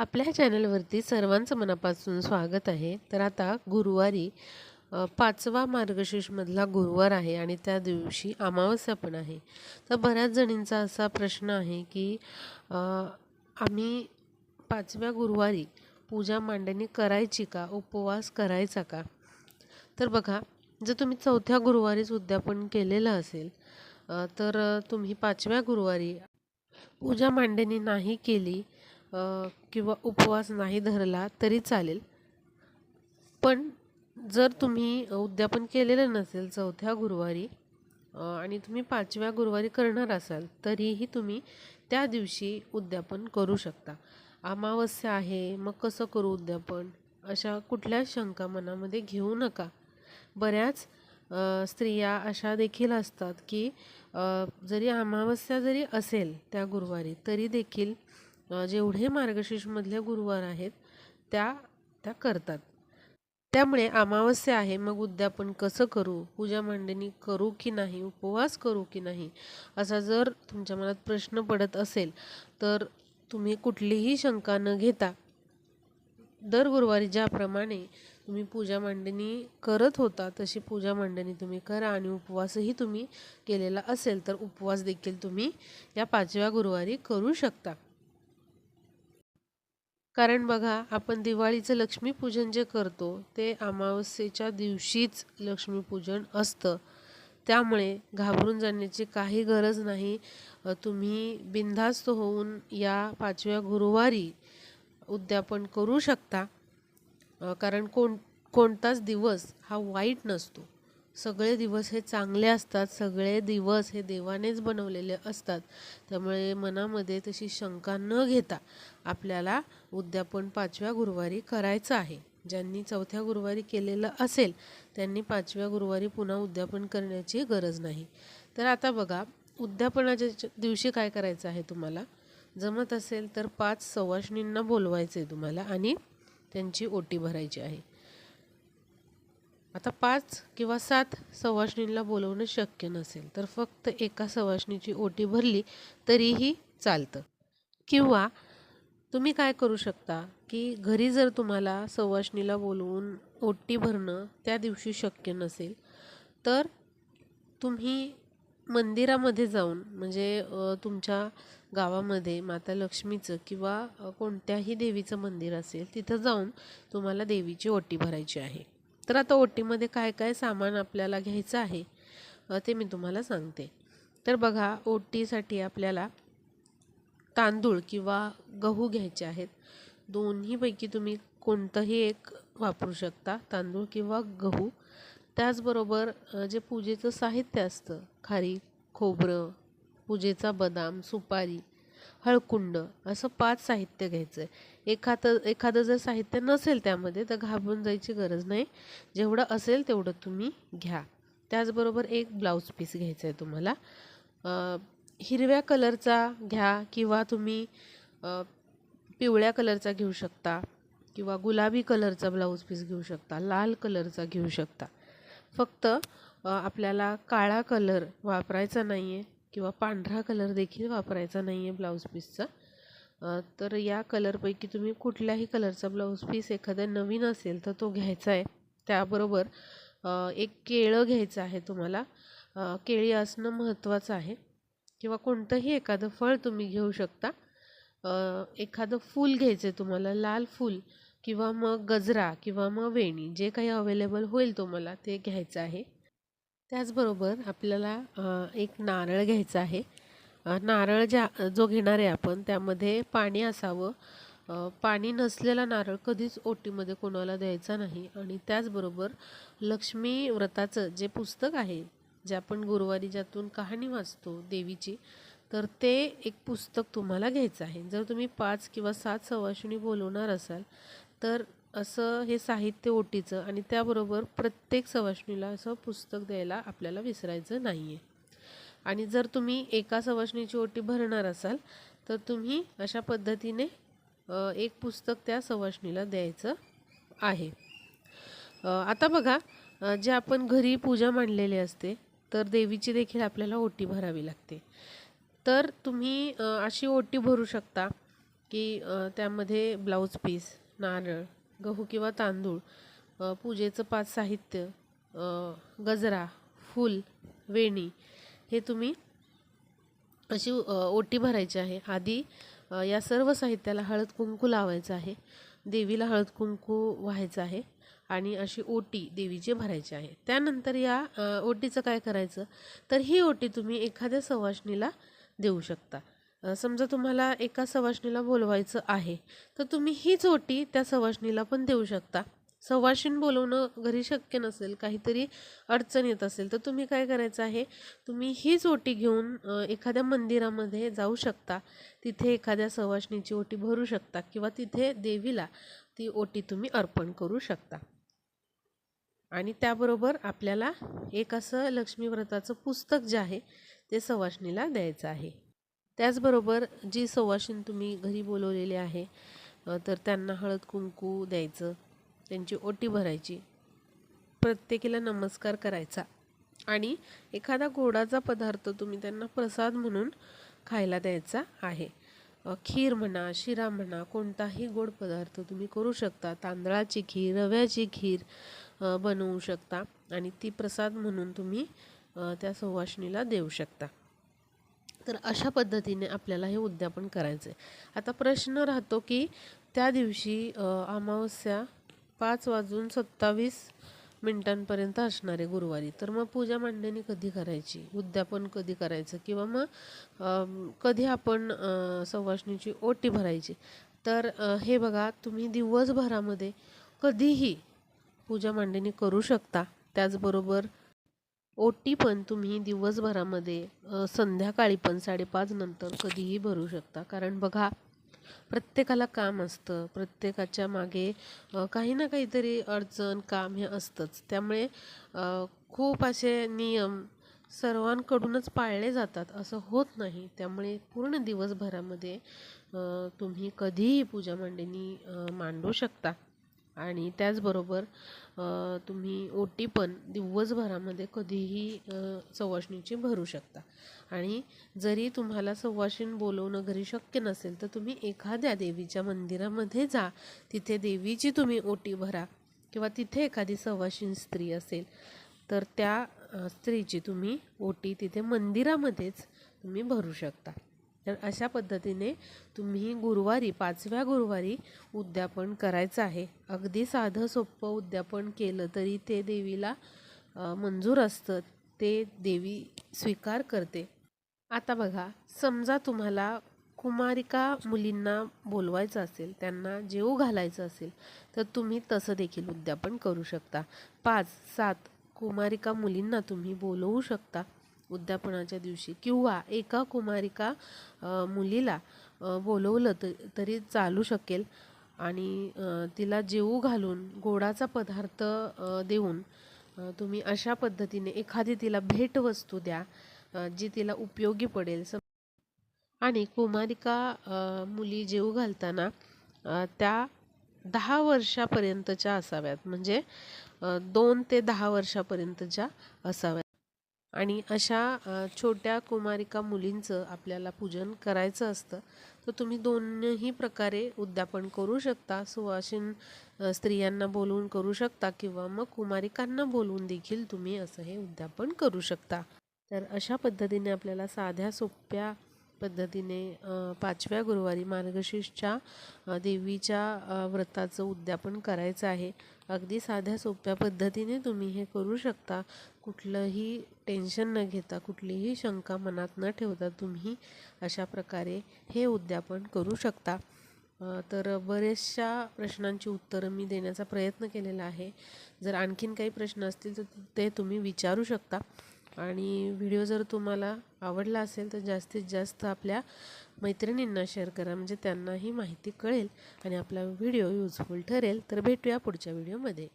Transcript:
आपल्या चॅनलवरती सर्वांचं मनापासून स्वागत आहे. तर आता गुरुवारी पाचवा मार्गशीर्षमधला गुरुवार आहे आणि त्या दिवशी अमावस्या पण आहे. तर बऱ्याच जणींचा असा प्रश्न आहे की आम्ही पाचव्या गुरुवारी पूजा मांडणी करायची का? उपवास करायचा का? तर बघा जर तुम्ही चौथ्या गुरुवारीच उद्यापन केलेलं असेल तर तुम्ही पाचव्या गुरुवारी पूजा मांडणी नाही केली किंवा उपवास नाही धरला तरी चालेल. पण जर तुम्ही उद्यापन केलेलं नसेल चौथ्या गुरुवारी आणि तुम्ही पाचव्या गुरुवारी करणार असाल तरीही तुम्ही त्या दिवशी उद्यापन करू शकता. अमावस्या आहे मग कसं करू उद्यापन? अशा कुठल्याच शंका मनामध्ये घेऊ नका. बऱ्याच स्त्रिया अशा देखील असतात की जरी अमावस्या जरी असेल त्या गुरुवारी तरी देखील जेवढे मार्गशीर्षमधले गुरुवार आहेत त्या त्या करतात. त्यामुळे अमावस्या आहे मग उद्यापन कसं करू? पूजा मांडणी करू की नाही? उपवास करू की नाही? असा जर तुमच्या मनात प्रश्न पडत असेल तर तुम्ही कुठलीही शंका न घेता दर गुरुवारी ज्याप्रमाणे तुम्ही पूजा मांडणी करत होता तशी पूजा मांडणी तुम्ही करा आणि उपवासही तुम्ही केलेला असेल तर उपवास देखील तुम्ही या पाचव्या गुरुवारी करू शकता. कारण बघा आपण दिवाळीचं लक्ष्मीपूजन जे करतो ते अमावस्येच्या दिवशीच लक्ष्मीपूजन असतं. त्यामुळे घाबरून जाण्याची काही गरज नाही. तुम्ही बिनधास्त होऊन या पाचव्या गुरुवारी उद्यापन करू शकता. कारण कोण कोणताच दिवस हा वाईट नसतो. सगळे दिवस हे चांगले असतात सगळे दिवस हे देवानेच बनवलेले असतात. त्यामुळे मनामध्ये तशी शंका न घेता आपल्याला उद्यापन पाचव्या गुरुवारी करायचं आहे. ज्यांनी चौथ्या गुरुवारी केलेलं असेल त्यांनी पाचव्या गुरुवारी पुन्हा उद्यापन करण्याची गरज नाही. तर आता बघा उद्यापनाच्या दिवशी काय करायचं आहे तुम्हाला? जमत असेल तर पाच सवाष्णींना बोलवायचं आहे तुम्हाला आणि त्यांची ओटी भरायची आहे. आता पाच किंवा सात सवाष्णींना बोलवणं शक्य नसेल तर फक्त एका सवाष्णीची ओटी भरली तरीही चालतं. किंवा तुम्ही काय करू शकता की घरी जर तुम्हाला सवाष्णीला बोलवून ओटी भरणं त्या दिवशी शक्य नसेल तर तुम्ही मंदिरामध्ये जाऊन म्हणजे तुमच्या गावामध्ये माता लक्ष्मीचं किंवा कोणत्याही देवीचं मंदिर असेल तिथं जाऊन तुम्हाला देवीची ओटी भरायची आहे. तर आता ओटीमध्ये काय काय सामान आपल्याला घ्यायचं आहे ते मी तुम्हाला सांगते. तर बघा ओटीसाठी आपल्याला तांदूळ किंवा गहू घ्यायचे आहेत. दोन्हीपैकी तुम्ही कोणतंही एक वापरू शकता तांदूळ किंवा गहू. त्याचबरोबर जे पूजेचं साहित्य असतं खारी खोबरं पूजेचा बदाम सुपारी हळकुंड असं पाच साहित्य घ्यायचं आहे एखादं एखादं जर साहित्य नसेल त्यामध्ये तर घाबरून जायची गरज नाही. जेवढं असेल तेवढं तुम्ही घ्या. त्याचबरोबर एक ब्लाऊज पीस घ्यायचा आहे तुम्हाला. हिरव्या कलरचा घ्या किंवा तुम्ही पिवळ्या कलरचा घेऊ शकता किंवा गुलाबी कलरचा ब्लाऊज पीस घेऊ शकता लाल कलरचा घेऊ शकता. फक्त आपल्याला काळा कलर वापरायचा नाही आहे किंवा पांढरा कलर देखील वापरायचा नाही आहे ब्लाऊज पीसचा. तर या कलरपैकी तुम्ही कुठल्याही कलरचा ब्लाऊज पीस एखादा नवीन असेल तर तो घ्यायचा आहे. त्याबरोबर एक केळं घ्यायचं आहे तुम्हाला. केळी असणं महत्त्वाचं आहे. किंवा कोणतंही एखादं फळ तुम्ही घेऊ शकता. एखादं फूल घ्यायचं आहे तुम्हाला लाल फूल किंवा मग गजरा किंवा मग वेणी जे काही अवेलेबल होईल तुम्हाला ते घ्यायचं आहे. त्याचबरोबर आपल्याला एक नारळ घ्यायचा आहे. नारळ ज्या जो घेणार आहे आपण त्यामध्ये पाणी असावं. पाणी नसलेला नारळ कधीच ओटीमध्ये कोणाला द्यायचा नाही. आणि त्याचबरोबर लक्ष्मी व्रताचं जे पुस्तक आहे जे आपण गुरुवारी ज्यातून कहाणी वाचतो देवीची तर ते एक पुस्तक तुम्हाला घ्यायचं आहे. जर तुम्ही पाच किंवा सात सवाशिणी बोलवणार असाल तर असं हे साहित्य ओटीचं आणि त्याबरोबर प्रत्येक सवाष्णीला असं पुस्तक द्यायला आपल्याला विसरायचं नाही आहे आणि जर तुम्ही एका सवाष्णीची ओटी भरणार असाल तर तुम्ही अशा पद्धतीने एक पुस्तक त्या सवाष्णीला द्यायचं आहे. आता बघा जे आपण घरी पूजा मांडलेली असते तर देवीची देखील आपल्याला ओटी भरावी लागते. तर तुम्ही अशी ओटी भरू शकता की त्यामध्ये ब्लाऊज पीस नारळ गहू किंवा तांदूळ पूजेचं पाच साहित्य गजरा फूल वेणी हे तुम्ही अशी ओटी भरायची आहे. आधी या सर्व साहित्याला हळद कुंकू लावायचं आहे. देवीला हळद कुंकू व्हायचं आहे आणि अशी ओटी देवीची भरायची आहे. त्यानंतर या ओटीचं काय करायचं? तर ही ओटी तुम्ही एखाद्या सवाष्णीला देऊ शकता. समजा तुम्हाला एका सवाष्णीला बोलवायचं आहे तर तुम्ही हीच ओटी त्या सवाष्णीला पण देऊ शकता. सव्वाशीण बोलवणं घरी शक्य नसेल काहीतरी अडचण येत असेल तर तुम्ही काय करायचं आहे? तुम्ही हीच ओटी घेऊन एखाद्या मंदिरामध्ये जाऊ शकता. तिथे एखाद्या सवाशिणीची ओटी भरू शकता किंवा तिथे देवीला ती ओटी तुम्ही अर्पण करू शकता. आणि त्याबरोबर आपल्याला एक असं लक्ष्मी व्रताचं पुस्तक जे आहे ते सवाशिणीला द्यायचं आहे. त्याचबरोबर जी सवाशिण तुम्ही घरी बोलवलेली आहे तर त्यांना हळद कुंकू द्यायचं. त्यांची ओटी भरायची. प्रत्येकीला नमस्कार करायचा. आणि एखादा गोडाचा पदार्थ तुम्ही त्यांना प्रसाद म्हणून खायला द्यायचा आहे. खीर म्हणा शिरा म्हणा कोणताही गोड पदार्थ तुम्ही करू शकता. तांदळाची खीर रव्याची खीर बनवू शकता. आणि ती प्रसाद म्हणून तुम्ही त्या सुवासिनीला देऊ शकता. तर अशा पद्धतीने आपल्याला हे उद्यापन करायचं आहे आता प्रश्न राहतो की त्या दिवशी अमावस्या पाच वाजून सत्तावीस मिनिटांपर्यंत असणारे गुरुवारी. तर मग पूजा मांडणी कधी करायची? उद्यापन कधी करायचं? किंवा मग कधी आपण सवाष्णीची ओटी भरायची? तर हे बघा तुम्ही दिवसभरामध्ये कधीही पूजा मांडणी करू शकता. त्याचबरोबर ओटी पण तुम्ही दिवसभरामध्ये संध्याकाळी पण साडेपाच नंतर कधीही भरू शकता. कारण बघा प्रत्येकाला काम असतं. प्रत्येकाच्या मागे काही ना काहीतरी अडचण काम हे असतंच. त्यामुळे खूप असे नियम सर्वांकडूनच पाळले जातात. असं होत नाही. त्यामुळे पूर्ण दिवसभरामध्ये तुम्ही कधीही पूजा मांडणी मांडू शकता. आणि त्याचबरोबर तुम्ही तुम्ही ओटी पण दिवसभरामध्ये कधीही अ, सवाष्णीची भरू शकता. आणि जरी तुम्हाला सवाशीण बोलवणं घरी शक्य नसेल तर तुम्ही एखाद्या देवीच्या मंदिरामध्ये जा. तिथे देवीची तुम्ही ओटी भरा किंवा तिथे एखादी सवाशीण स्त्री असेल तर त्या स्त्रीची तुम्ही ओटी तिथे मंदिरामध्येच तुम्ही भरू शकता. तर अशा पद्धतीने तुम्ही गुरुवारी पाचव्या गुरुवारी उद्यापन करायचं आहे. अगदी साधं सोपं उद्यापन केलं तरी ते देवीला मंजूर असतं. ते देवी स्वीकार करते. आता बघा समजा तुम्हाला कुमारिका मुलींना बोलवायचं असेल त्यांना जेवू घालायचं असेल तर तुम्ही तसं देखील उद्यापन करू शकता. पाच सात कुमारिका मुलींना तुम्ही बोलवू शकता. उद्यापनाच्या दिवशी किंवा एका कुमारिका मुलीला बोलवलं त तरी चालू शकेल. आणि तिला जेवू घालून गोडाचा पदार्थ देऊन तुम्ही अशा पद्धतीने एखादी तिला भेटवस्तू द्या जी तिला उपयोगी पडेल. सम आणि कुमारिका मुली जेवू घालताना त्या दहा वर्षापर्यंतच्या असाव्यात. म्हणजे दोन ते दहा वर्षापर्यंतच्या असाव्यात. आणि अशा छोट्या कुमारिका मुलींचं आपल्याला पूजन करायचं असतं तर तुम्ही दोन्ही प्रकारे उद्यापन करू शकता. सुवासिन स्त्रियांना बोलवून करू शकता किंवा मग कुमारिकांना बोलवून देखील तुम्ही असं हे उद्यापन करू शकता. तर अशा पद्धतीने आपल्याला साध्या सोप्या पद्धतीने पाचव्या गुरुवारी मार्गशीर्षच्या देवीच्या व्रताचं उद्यापन करायचं आहे. अगदी साध्या सोप्या पद्धतीने तुम्ही हे करू शकता. कुठलंही टेन्शन न घेता कुठलीही शंका मनात न ठेवता तुम्ही अशा प्रकारे हे उद्यापन करू शकता. तर बरेचशा प्रश्नांची उत्तरं मी देण्याचा प्रयत्न केलेला आहे. जर आणखीन काही प्रश्न असतील तर ते तुम्ही विचारू शकता. आणि व्हिडिओ जर तुम्हाला आवडला असेल तर जास्तीत जास्त आपल्या मैत्रिणींना शेअर करा. म्हणजे त्यांनाही माहिती कळेल आणि आपला व्हिडिओ युजफुल ठरेल. तर भेटूया पुढच्या व्हिडिओमध्ये